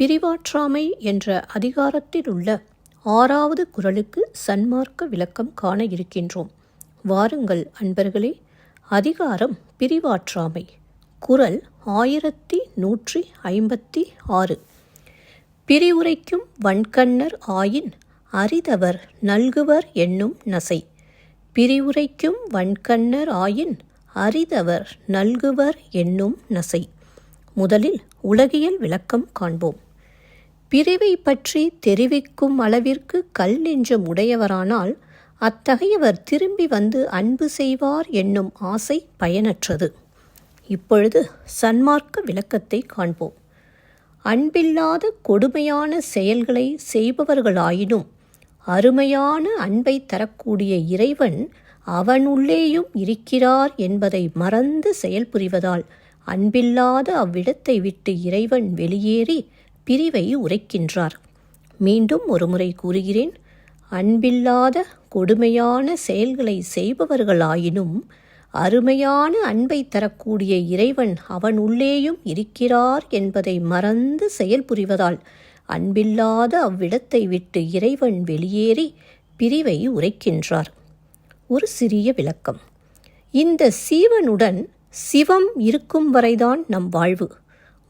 பிரிவாற்றாமை என்ற அதிகாரத்தில் உள்ள ஆறாவது குரலுக்கு சன்மார்க்க விளக்கம் காண இருக்கின்றோம். வாருங்கள் அன்பர்களே அதிகாரம் பிரிவாற்றாமை குரல் ஆயிரத்தி நூற்றி ஐம்பத்தி ஆறு. பிரிவுரைக்கும் வன்கண்ணர் ஆயின் அரிதவர் நல்குவர் என்னும் நசை. பிரிவுரைக்கும் வன்கண்ணர் ஆயின் அரிதவர் நல்குவர் என்னும் நசை. முதலில் உலகியல் விளக்கம் காண்போம். பிரிவை பற்றி தெரிவிக்கும் அளவிற்கு கல் நெஞ்சம் உடையவரானால் அத்தகையவர் திரும்பி வந்து அன்பு செய்வார் என்னும் ஆசை பயனற்றது. இப்பொழுது சன்மார்க்க விளக்கத்தை காண்போம். அன்பில்லாத கொடுமையான செயல்களை செய்பவர்களாயினும் அருமையான அன்பை தரக்கூடிய இறைவன் அவனுள்ளேயும் இருக்கிறார் என்பதை மறந்து செயல்புரிவதால் அன்பில்லாத அவ்விடத்தை விட்டு இறைவன் வெளியேறி பிரிவை உரைக்கின்றார். மீண்டும் ஒருமுறை கூறுகிறேன் அன்பில்லாத கொடுமையான செயல்களை செய்பவர்களாயினும் அருமையான அன்பை தரக்கூடிய இறைவன் அவன் உள்ளேயும் இருக்கிறார் என்பதை மறந்து செயல்புரிவதால் அன்பில்லாத அவ்விடத்தை விட்டு இறைவன் வெளியேறி பிரிவை உரைக்கின்றார். ஒரு சிறிய விளக்கம். இந்த சீவனுடன் சிவம் இருக்கும் வரைதான் நம் வாழ்வு.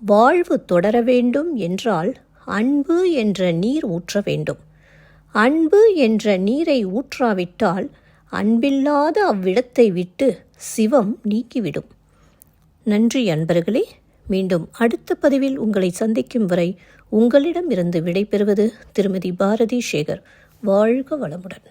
வாழ்வு தொடர வேண்டும் என்றால் அன்பு என்ற நீர் ஊற்ற வேண்டும். அன்பு என்ற நீரை ஊற்றாவிட்டால் அன்பில்லாத அவ்விடத்தை விட்டு சிவம் நீக்கிவிடும் நன்றி அன்பர்களே மீண்டும் அடுத்த பதிவில் உங்களை சந்திக்கும் வரை உங்களிடமிருந்து விடைபெறுவது திருமதி பாரதி சேகர். வாழ்க வளமுடன்.